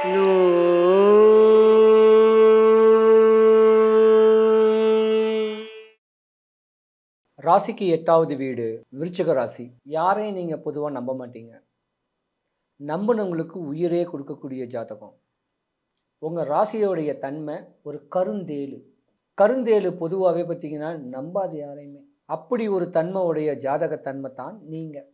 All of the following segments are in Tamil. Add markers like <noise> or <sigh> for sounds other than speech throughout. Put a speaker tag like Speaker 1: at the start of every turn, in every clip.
Speaker 1: ராசிக்கு எட்டாவது வீடு விருச்சக ராசி. யாரையும் நீங்கள் பொதுவாக நம்ப மாட்டீங்க. நம்பினவங்களுக்கு உயிரே கொடுக்கக்கூடிய ஜாதகம். உங்கள் ராசியோடைய தன்மை ஒரு கருந்தேலு கருந்தேலு பொதுவாகவே பார்த்தீங்கன்னா நம்பாது யாரையுமே. அப்படி ஒரு தன்மை உடைய ஜாதக தன்மை தான் நீங்கள்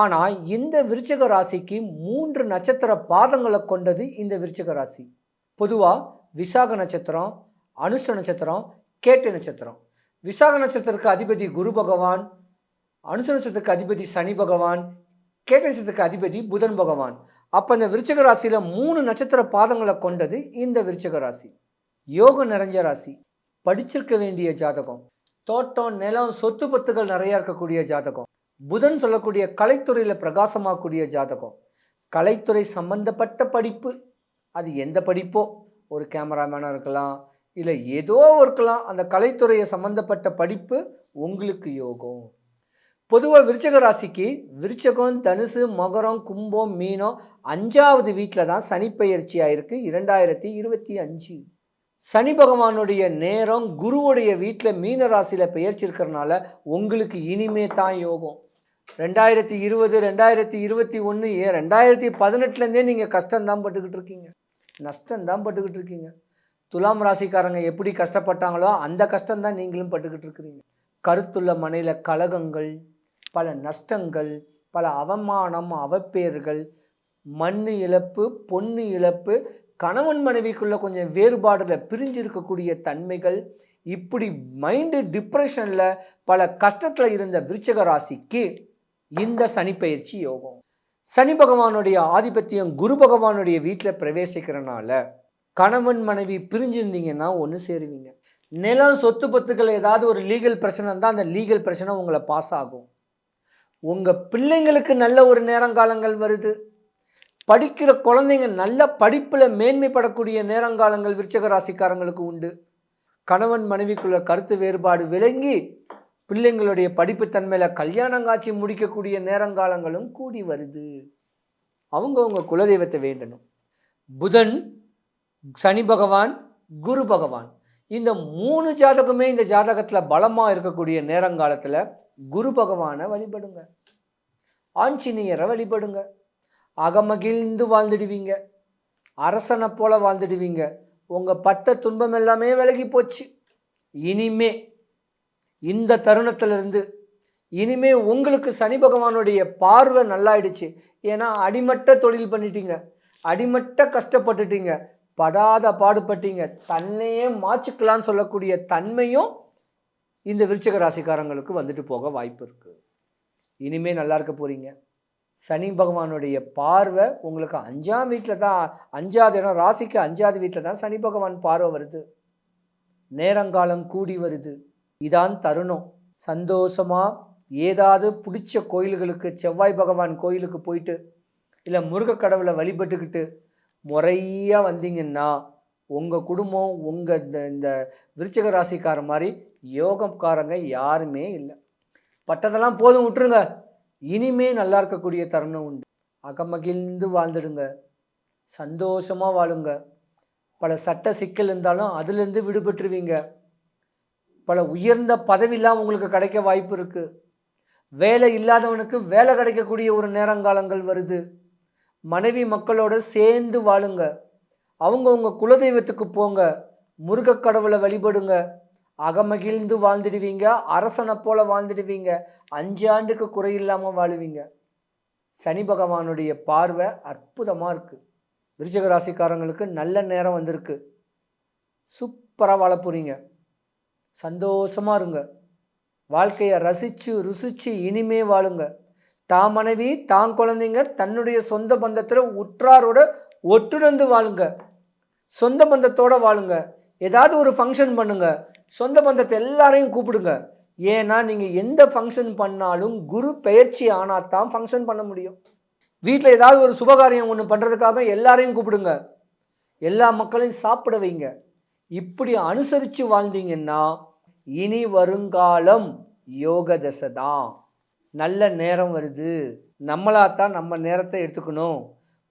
Speaker 1: ஆனால் இந்த விருச்சக ராசிக்கு மூன்று நட்சத்திர பாதங்களை கொண்டது இந்த விருச்சக ராசி. பொதுவாக விசாக நட்சத்திரம் அனுஷ நட்சத்திரம் கேட்டு நட்சத்திரம். விசாக நட்சத்திரத்துக்கு அதிபதி குரு பகவான் அனுஷ நட்சத்திரத்துக்கு அதிபதி சனி பகவான் கேட்ட நட்சத்திரத்துக்கு அதிபதி புதன் பகவான். அப்போ இந்த விருச்சக ராசியில் மூணு நட்சத்திர பாதங்களை கொண்டது இந்த விருச்சக ராசி. யோகம் நிறைஞ்ச ராசி. படிச்சிருக்க வேண்டிய ஜாதகம். தோட்டம் நிலம் சொத்து பத்துகள் நிறையா இருக்கக்கூடிய ஜாதகம். புதன் சொல்லக்கூடிய கலைத்துறையில் பிரகாசமாகக்கூடிய ஜாதகம். கலைத்துறை சம்பந்தப்பட்ட படிப்பு. அது எந்த படிப்போ ஒரு கேமராமேனாக இருக்கலாம் இல்லை ஏதோ இருக்கலாம். அந்த கலைத்துறையை சம்பந்தப்பட்ட படிப்பு உங்களுக்கு யோகம். பொதுவாக விருச்சக ராசிக்கு விருச்சகம் தனுசு மகரம் கும்பம் மீனம் அஞ்சாவது வீட்டில் தான் சனிப்பெயர்ச்சி ஆயிருக்கு. இரண்டாயிரத்தி இருபத்தி அஞ்சு. சனி பகவானுடைய நேரம் குருவுடைய வீட்டில் மீன ராசியில் பெயர்ச்சிருக்கிறனால உங்களுக்கு இனிமே தான் யோகம். ரெண்டாயிரத்தி இருபது ரெண்டாயிரத்தி இருபத்தி ஒன்று ஏ ரெண்டாயிரத்தி பதினெட்டுலேருந்தே நீங்கள் கஷ்டம்தான் பட்டுக்கிட்டு இருக்கீங்க. நஷ்டம்தான் பட்டுக்கிட்டு இருக்கீங்க. துலாம் ராசிக்காரங்க எப்படி கஷ்டப்பட்டாங்களோ அந்த கஷ்டம்தான் நீங்களும் பட்டுக்கிட்டு இருக்கிறீங்க. கருத்துள்ள மனையில் கலகங்கள் பல நஷ்டங்கள் பல அவமானம் அவப்பேர்கள் மண் இழப்பு பொண்ணு இழப்பு கணவன் மனைவிக்குள்ள கொஞ்சம் வேறுபாடில் பிரிஞ்சு இருக்கக்கூடிய தன்மைகள் இப்படி மைண்டு டிப்ரெஷனில் பல கஷ்டத்தில் இருந்த விருச்சக ராசிக்கு இந்த சனிப்பயிற்சி யோகம். சனி பகவானுடைய ஆதிபத்தியம் குரு பகவானுடைய வீட்டில் பிரவேசிக்கிறனால கணவன் மனைவி பிரிஞ்சிருந்தீங்கன்னா ஒன்று சேருவீங்க. நிலம் சொத்து பத்துக்கள் ஏதாவது ஒரு லீகல் பிரச்சனை இருந்தால் அந்த லீகல் பிரச்சனை உங்களை பாஸ் ஆகும். உங்கள் பிள்ளைங்களுக்கு நல்ல ஒரு நேரங்காலங்கள் வருது. படிக்கிற குழந்தைங்க நல்ல படிப்பில் மேன்மைப்படக்கூடிய நேரங்காலங்கள் விருச்சக ராசிக்காரங்களுக்கு உண்டு. கணவன் மனைவிக்குள்ள கருத்து வேறுபாடு விளங்கி பிள்ளைங்களுடைய படிப்பு தன்மையில் கல்யாணம் காட்சி முடிக்கக்கூடிய நேரங்காலங்களும் கூடி வருது. அவங்கவுங்க குலதெய்வத்தை வேண்டணும். புதன் சனி பகவான் குரு பகவான். இந்த மூணு ஜாதகமே இந்த ஜாதகத்தில் பலமாக இருக்கக்கூடிய நேரங்காலத்தில் குரு பகவானை வழிபடுங்க. ஆஞ்சநேயரை வழிபடுங்க. அகமகிழ்ந்து வாழ்ந்துடுவீங்க. அரசனை போல வாழ்ந்துடுவீங்க. உங்கள் பட்ட துன்பம் எல்லாமே விலகி போச்சு. இனிமே இந்த தருணத்திலிருந்து இனிமே உங்களுக்கு சனி பகவானுடைய பார்வை நல்லாயிடுச்சு. ஏன்னா அடிமட்ட தொழில் பண்ணிட்டீங்க. அடிமட்ட கஷ்டப்பட்டுட்டீங்க. படாத பாடுபட்டீங்க. தன்னையே மாச்சுக்கலான்னு சொல்லக்கூடிய தன்மையும் இந்த விருச்சக ராசிக்காரங்களுக்கு வந்துட்டு போக வாய்ப்பு இருக்குது இனிமே நல்லா இருக்க போகிறீங்க சனி பகவானுடைய பார்வை உங்களுக்கு அஞ்சாம் வீட்டில் தான் அஞ்சாவது இடம் ராசிக்கு அஞ்சாவது வீட்டில் தான் சனி பகவான் பார்வை வருது. நேரங்காலம் கூடி வருது. இதான் தருணம். சந்தோஷமாக ஏதாவது பிடிச்ச கோயில்களுக்கு செவ்வாய் பகவான் கோயிலுக்கு போயிட்டு இல்லை முருகக்கடவுளை வழிபட்டுக்கிட்டு முறையாக வந்தீங்கன்னா உங்கள் குடும்பம் உங்கள் இந்த இந்த விருச்சக ராசிக்கார மாதிரி யோகக்காரங்க யாருமே இல்லை. பட்டதெல்லாம் போதும் விட்டுருங்க. இனிமே நல்லா இருக்கக்கூடிய தருணம் உண்டு. அகமகிழ்ந்து வாழ்ந்துடுங்க. சந்தோஷமாக வாழுங்க. பல சட்ட சிக்கல் இருந்தாலும் அதுலேருந்து விடுபட்டுருவீங்க. பல உயர்ந்த பதவியெல்லாம் உங்களுக்கு கிடைக்க வாய்ப்பு இருக்குது வேலை இல்லாதவனுக்கு வேலை கிடைக்கக்கூடிய ஒரு நேரங்காலங்கள் வருது. மனைவி மக்களோட சேர்ந்து வாழுங்க. அவங்கவுங்க குலதெய்வத்துக்கு போங்க. முருகக் கடவுளை வழிபடுங்க. அகமகிழ்ந்து வாழ்ந்துடுவீங்க. அரசனை போல வாழ்ந்துடுவீங்க. அஞ்சு ஆண்டுக்கு குறையில்லாமல் வாழுவீங்க. சனி பகவானுடைய பார்வை அற்புதமாக இருக்குது விருச்சக ராசிக்காரங்களுக்கு நல்ல நேரம் வந்திருக்கு. சூப்பராக வாழ போகிறீங்க சந்தோஷமாக இருங்க. வாழ்க்கையை ரசித்து ருசித்து இனிமே வாழுங்க. தான் மனைவி தான் குழந்தைங்க தன்னுடைய சொந்த பந்தத்தில் உற்றாரோட ஒட்டுணர்ந்து வாழுங்க. சொந்த பந்தத்தோடு வாழுங்க. ஏதாவது ஒரு ஃபங்க்ஷன் பண்ணுங்க. சொந்த பந்தத்தை எல்லாரையும் கூப்பிடுங்க. ஏன்னா நீங்கள் எந்த ஃபங்க்ஷன் பண்ணாலும் குரு பெயர்ச்சி ஆனால் தான் ஃபங்க்ஷன் பண்ண முடியும். வீட்டில் ஏதாவது ஒரு சுபகாரியம் ஒன்று பண்ணுறதுக்காக எல்லாரையும் கூப்பிடுங்க. எல்லா மக்களையும் சாப்பிட வைங்க. இப்படி அனுசரித்து வாழ்ந்தீங்கன்னா இனி வருங்காலம் யோக தசை தான் நல்ல நேரம் வருது. நம்மளாத்தான் நம்ம நேரத்தை எடுத்துக்கணும்.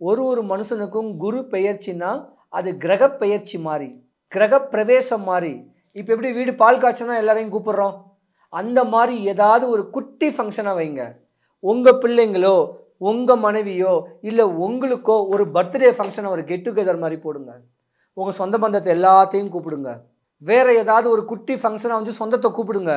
Speaker 1: ஒரு ஒரு மனுஷனுக்கும் குரு பெயர்ச்சின்னா அது கிரக பெயர்ச்சி மாதிரி கிரக பிரவேசம் மாதிரி இப்போ எப்படி வீடு பால் காய்ச்சனா எல்லாரையும் கூப்பிடுறோம். அந்த மாதிரி ஏதாவது ஒரு குட்டி ஃபங்க்ஷனாக வைங்க. உங்கள் பிள்ளைங்களோ உங்கள் மனைவியோ இல்லை உங்களுக்கோ ஒரு பர்த்டே ஃபங்க்ஷனை ஒரு கெட் டுகெதர் மாதிரி போடுங்க. உங்கள் சொந்த பந்தத்தை எல்லாத்தையும் கூப்பிடுங்க. வேற ஏதாவது ஒரு குட்டி ஃபங்க்ஷனாக வந்து சொந்தத்தை கூப்பிடுங்க.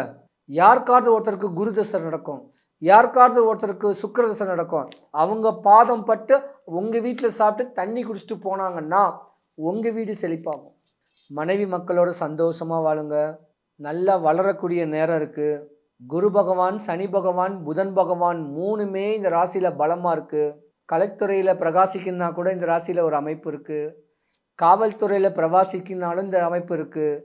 Speaker 1: யாருக்காவது ஒருத்தருக்கு குரு தசை நடக்கும்? யாருக்காவது ஒருத்தருக்கு சுக்கிர தசை நடக்கும்? அவங்க பாதம் பட்டு உங்கள் வீட்டில் சாப்பிட்டு தண்ணி குடிச்சிட்டு போனாங்கன்னா உங்கள் வீடு செழிப்பாகும். மனைவி மக்களோட சந்தோஷமாக வாழுங்க. நல்லா வளரக்கூடிய நேரம் இருக்குது குரு பகவான் சனி பகவான் புதன் பகவான் மூணுமே இந்த ராசியில் பலமாக இருக்குது கலைத்துறையில் பிரகாசிக்குன்னா கூட இந்த ராசியில் ஒரு அமைப்பு இருக்குது காவல்துறையில் பிரவாசிக்குனாலும் இந்த அமைப்பு இருக்குது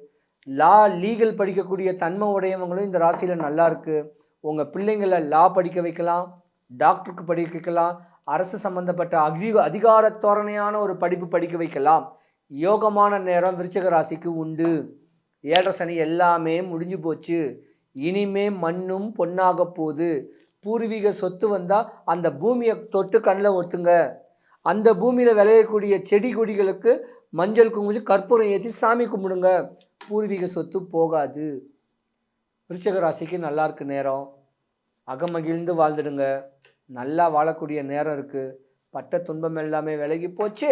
Speaker 1: லா லீகல் படிக்கக்கூடிய தன்மை உடையவங்களும் இந்த ராசியில் நல்லா இருக்குது உங்கள் பிள்ளைங்களை லா படிக்க வைக்கலாம் டாக்டருக்கு படிக்க வைக்கலாம் அரசு சம்பந்தப்பட்ட அதிக அதிகார தோரணையான ஒரு படிப்பு படிக்க வைக்கலாம். யோகமான நேரம் விருச்சக ராசிக்கு உண்டு. ஏழரை சனி எல்லாமே முடிஞ்சு போச்சு. இனிமே மண்ணும் பொன்னாக போகுது. பூர்வீக சொத்து வந்தால் அந்த பூமியை தொட்டு கண்ணில் ஒத்துங்க. அந்த பூமியில் விளையக்கூடிய செடி கொடிகளுக்கு மஞ்சள் குங்குமம் கற்பூரம் ஏற்றி சாமி கும்பிடுங்க. பூர்வீக சொத்து போகாது. விருச்சக ராசிக்கு நல்லா இருக்கு நேரம். அகமகிழ்ந்து வாழ்ந்துடுங்க. நல்லா வாழக்கூடிய நேரம் இருக்குது பட்ட துன்பம் எல்லாமே விலகி போச்சு.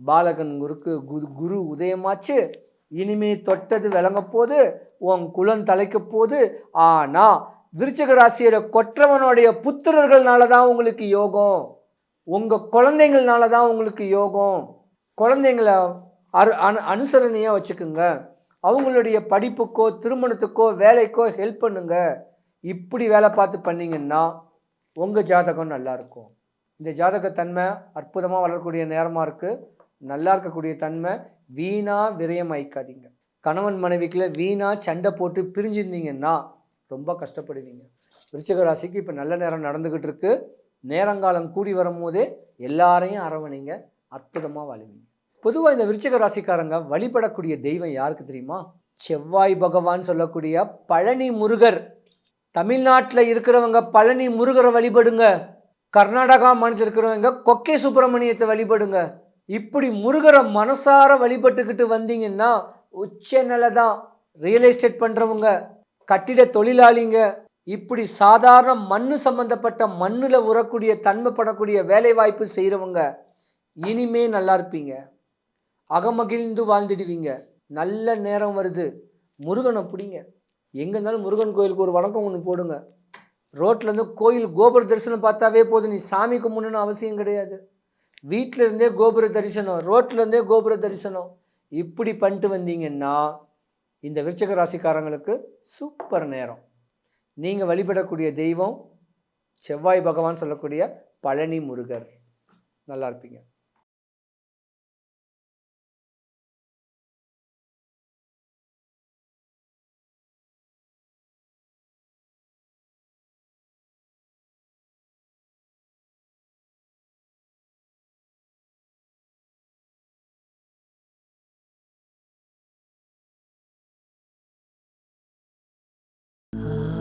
Speaker 1: பாலகன் குருக்கு குரு குரு உதயமாச்சு. இனிமே தொட்டது விளங்க போது உன் குலம் தலைக்க போது. ஆனால் விருச்சக ராசியோட கொற்றவனுடைய புத்திரர்கள்னால தான் உங்களுக்கு யோகம். உங்கள் குழந்தைங்கள்னால தான் உங்களுக்கு யோகம். குழந்தைங்கள அரு அனு அனுசரணையாக வச்சுக்குங்க. அவங்களுடைய படிப்புக்கோ திருமணத்துக்கோ வேலைக்கோ ஹெல்ப் பண்ணுங்க. இப்படி வேலை பார்த்து பண்ணீங்கன்னா உங்கள் ஜாதகம் நல்லா இருக்கும். இந்த ஜாதகத்தன்மை அற்புதமாக வளரக்கூடிய நேரமாக இருக்குது நல்லா இருக்கக்கூடிய தன்மை வீணா விரயம் ஆயிக்காதீங்க. கணவன் மனைவிக்குள்ள வீணா சண்டை போட்டு பிரிஞ்சிருந்தீங்கன்னா ரொம்ப கஷ்டப்படுவீங்க. விருச்சிக ராசிக்கு இப்போ நல்ல நேரம் நடந்துக்கிட்டு இருக்கு. நேரங்காலம் கூடி வரும்போதே எல்லாரையும் அரவணைங்க. அற்புதமாக வாழுவீங்க. பொதுவாக இந்த விருச்சிக ராசிக்காரங்க வழிபடக்கூடிய தெய்வம் யாருக்கு தெரியுமா? செவ்வாய் பகவான் சொல்லக்கூடிய பழனி முருகர். தமிழ்நாட்டில் இருக்கிறவங்க பழனி முருகரை வழிபடுங்க. கர்நாடகா மாநிலத்தில் இருக்கிறவங்க கொக்கை சுப்பிரமணியத்தை வழிபடுங்க. இப்படி முருகரை மனசார வழிபட்டுக்கிட்டு வந்தீங்கன்னா உச்ச நிலை தான் ரியல் எஸ்டேட் பண்ணுறவங்க கட்டிட தொழிலாளிங்க இப்படி சாதாரண மண்ணு சம்பந்தப்பட்ட மண்ணில் உறக்கூடிய தன்மைப்படக்கூடிய வேலைவாய்ப்பு செய்கிறவங்க இனிமே நல்லா இருப்பீங்க. அகமகிழ்ந்து வாழ்ந்துடுவீங்க. நல்ல நேரம் வருது. முருகனை பிடிங்க. எங்கே இருந்தாலும் முருகன் கோயிலுக்கு ஒரு வணக்கம் ஒன்று போடுங்க. ரோட்லேருந்து கோயில் கோபுர தரிசனம் பார்த்தாவே போதும். நீ சாமி கும்பிடணும்னு அவசியம் கிடையாது. வீட்டில் இருந்தே கோபுர தரிசனம் ரோட்லேருந்தே கோபுர தரிசனம். இப்படி பண்ணிட்டு வந்தீங்கன்னா இந்த விருச்சக ராசிக்காரங்களுக்கு சூப்பர் நேரம். நீங்கள் வழிபடக்கூடிய தெய்வம் செவ்வாய் பகவான் சொல்லக்கூடிய பழனி முருகர். நல்லா இருப்பீங்க. <gasps>
Speaker 2: Oh.